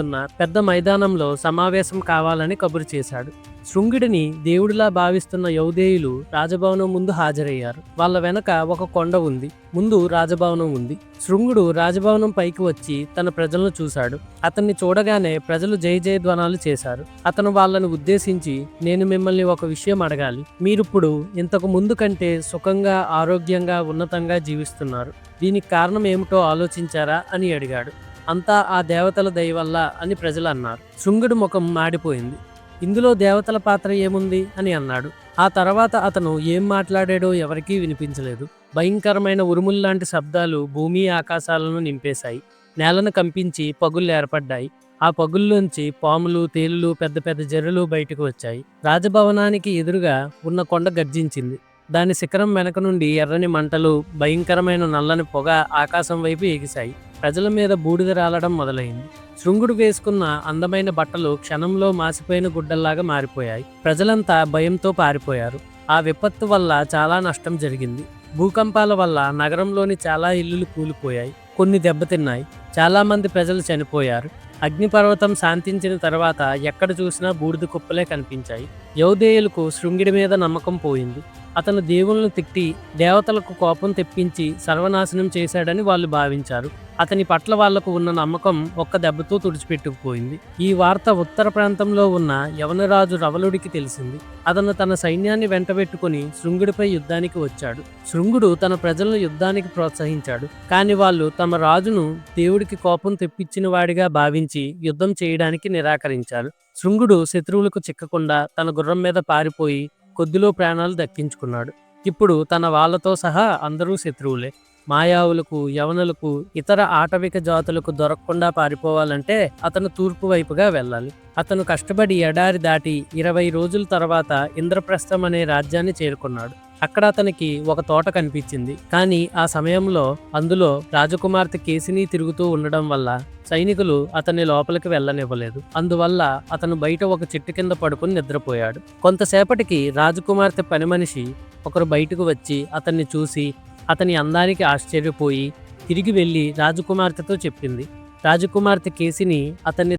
ఉన్న పెద్ద మైదానంలో సమావేశం కావాలని కబురు చేశాడు. శృంగుడిని దేవుడిలా భావిస్తున్న యౌదేయులు రాజభవనం ముందు హాజరయ్యారు. వాళ్ళ వెనక ఒక కొండ ఉంది. ముందు రాజభవనం ఉంది. శృంగుడు రాజభవనం పైకి వచ్చి తన ప్రజలను చూశాడు. అతన్ని చూడగానే ప్రజలు జయ జయధ్వనాలు చేశారు. అతను వాళ్ళని ఉద్దేశించి నేను మిమ్మల్ని ఒక విషయం అడగాలి. మీరిప్పుడు ఇంతకు ముందు కంటే సుఖంగా ఆరోగ్యంగా ఉన్నతంగా జీవిస్తున్నారు. దీనికి కారణం ఏమిటో ఆలోచించారా? అని అడిగాడు. అంతా ఆ దేవతల దయ వల్ల అని ప్రజలు అన్నారు శృంగుడి ముఖం మాడిపోయింది. ఇందులో దేవతల పాత్ర ఏముంది? అని అన్నాడు. ఆ తర్వాత అతను ఏం మాట్లాడాడో ఎవరికీ వినిపించలేదు. భయంకరమైన ఉరుముల్లాంటి శబ్దాలు భూమి ఆకాశాలను నింపేశాయి. నేలను కంపించి పగుళ్ళు ఏర్పడ్డాయి. ఆ పగుల్లోంచి పాములు తేలులు పెద్ద పెద్ద జర్రులు బయటకు వచ్చాయి. రాజభవనానికి ఎదురుగా ఉన్న కొండ గర్జించింది. దాని శిఖరం వెనక నుండి ఎర్రని మంటలు భయంకరమైన నల్లని పొగ ఆకాశం వైపు ఎగిశాయి. ప్రజల మీద బూడిద రాలడం మొదలైంది. శృంగుడు వేసుకున్న అందమైన బట్టలు క్షణంలో మాసిపోయిన గుడ్డల్లాగా మారిపోయాయి. ప్రజలంతా భయంతో పారిపోయారు. ఆ విపత్తు వల్ల చాలా నష్టం జరిగింది. భూకంపాల వల్ల నగరంలోని చాలా ఇల్లులు కూలిపోయాయి. కొన్ని దెబ్బతిన్నాయి చాలామంది ప్రజలు చనిపోయారు. అగ్నిపర్వతం శాంతించిన తర్వాత ఎక్కడ చూసినా బూడిద కుప్పలే కనిపించాయి. యౌదేయులకు శృంగిడి మీద నమ్మకం పోయింది. అతను దేవులను తిట్టి దేవతలకు కోపం తెప్పించి సర్వనాశనం చేశాడని వాళ్ళు భావించారు. అతని పట్ల వాళ్ళకు ఉన్న నమ్మకం ఒక్క దెబ్బతో తుడిచిపెట్టుకుపోయింది. ఈ వార్త ఉత్తర ప్రాంతంలో ఉన్న యవనరాజు రవలుడికి తెలిసింది. అతను తన సైన్యాన్ని వెంటబెట్టుకుని శృంగుడిపై యుద్ధానికి వచ్చాడు. శృంగుడు తన ప్రజలను యుద్ధానికి ప్రోత్సహించాడు. కానీ వాళ్ళు తమ రాజును దేవుడికి కోపం తెప్పించిన వాడిగా భావించి యుద్ధం చేయడానికి నిరాకరించారు. శృంగుడు శత్రువులకు చిక్కకుండా తన గుర్రం మీద పారిపోయి కొద్దిలో ప్రాణాలు దక్కించుకున్నాడు. ఇప్పుడు తన వాళ్ళతో సహా అందరూ శత్రువులే. మాయావులకు యవనులకు ఇతర ఆటవిక జాతులకు దొరకకుండా పారిపోవాలంటే అతను తూర్పు వైపుగా వెళ్ళాలి. అతను కష్టపడి ఎడారి దాటి ఇరవై రోజుల తర్వాత ఇంద్రప్రస్థం అనే రాజ్యాన్ని చేరుకున్నాడు. అక్కడ అతనికి ఒక తోట కనిపించింది. కానీ ఆ సమయంలో అందులో రాజకుమార్తె కేసిని తిరుగుతూ ఉండడం వల్ల సైనికులు అతన్ని లోపలికి వెళ్ళనివ్వలేదు. అందువల్ల అతను బయట ఒక చెట్టు కింద పడుకుని నిద్రపోయాడు. కొంతసేపటికి రాజకుమార్తె పని మనిషి ఒకరు బయటకు వచ్చి అతన్ని చూసి అతని అందానికి ఆశ్చర్యపోయి తిరిగి వెళ్ళి రాజకుమార్తెతో చెప్పింది. రాజకుమార్తె కేసిని అతన్ని